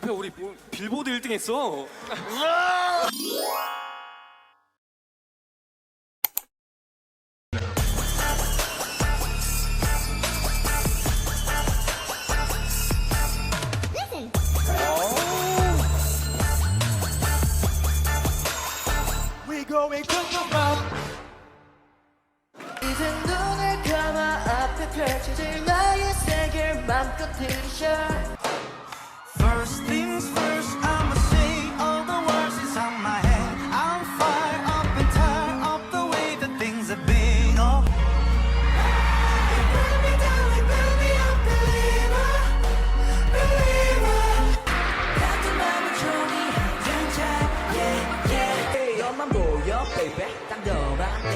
동표 우리 뭐 빌보드 1등 했어. 이제 눈을 감아 앞에 펼쳐질 나의 세계를 맘껏 들이셔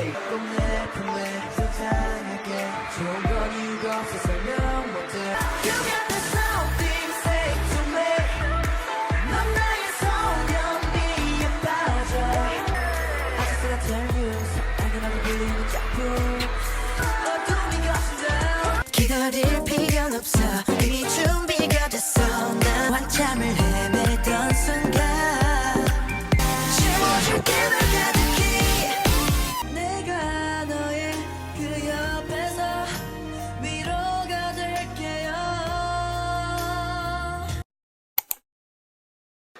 너만 내 꿈내 꿈내 세상에게 좋은 건 이유가 없어 설명 못해 You got the something say to me. 넌 나의 소년이에 빠져. 아저씨 같은 뉴스 당연하게 불리는 작품 어둠이 거친다. 기다릴 필요는 없어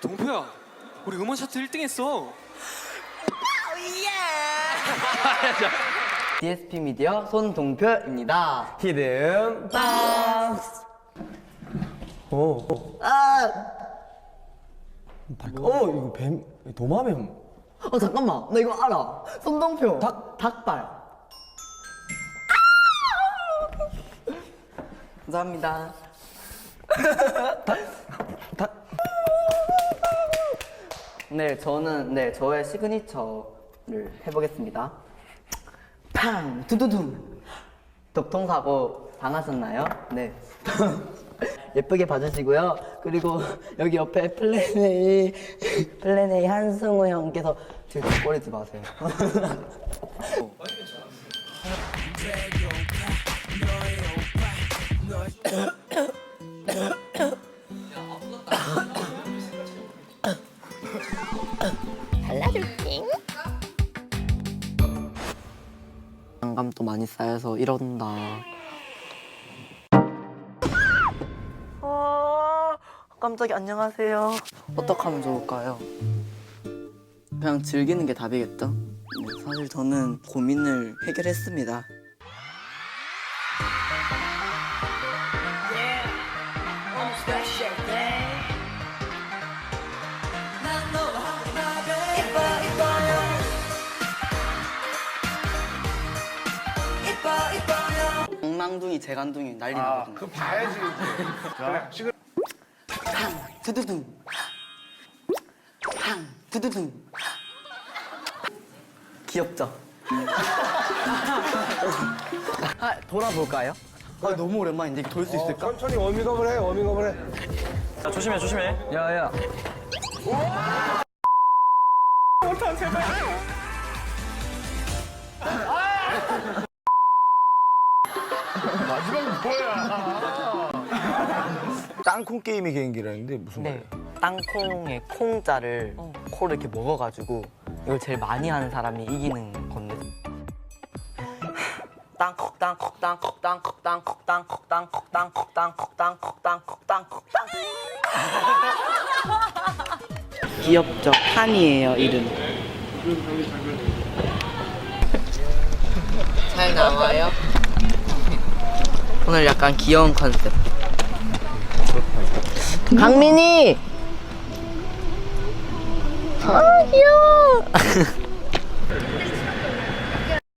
동표야, 우리 음원 차트 1등 했어. DSP 미디어 손동표입니다. 히든 박스. 오. 아. 어 이거 뱀 도마뱀. 어 잠깐만 나 이거 알아. 손동표. 닭 닭발. 감사합니다. 닭. 네, 저는 네 저의 시그니처를 해보겠습니다. 팡! 두두둥! 교통사고 당하셨나요? 네. 예쁘게 봐주시고요. 그리고 여기 옆에 플랜 A 플랜 A 한승우 형께서 뒤를 꺼리지 마세요 안감도 많이 쌓여서 이런다. 아, 깜짝이 안녕하세요. 어떻게 하면 좋을까요? 그냥 즐기는 게 답이겠죠? 네, 사실 저는 고민을 해결했습니다. 엉망둥이 재간둥이 난리 나거든요. 그 봐야지. 팡 두두둥. 팡 두두둥. 귀엽죠? 아, 돌아볼까요? 아, 너무 오랜만인데 이게 돌수 있을까? 천천히 워밍업을 해, 워밍업을 해. 조심해, 조심해. 야야. 땅콩 게임이 개인기라는데 무슨 네. 땅콩에 콩자를 코를 이렇게 먹어가지고 이걸 제일 많이 하는 사람이 이기는 건데. 땅콩 땅콩 땅콩 땅콩 땅콩 땅콩 땅콩 땅콩 땅콩 땅콩 땅콩 땅콩 땅. 귀엽죠? 판이에요 이름. 잘 나와요? 오늘 약간 귀여운 컨셉. 강민이! 아 귀여워!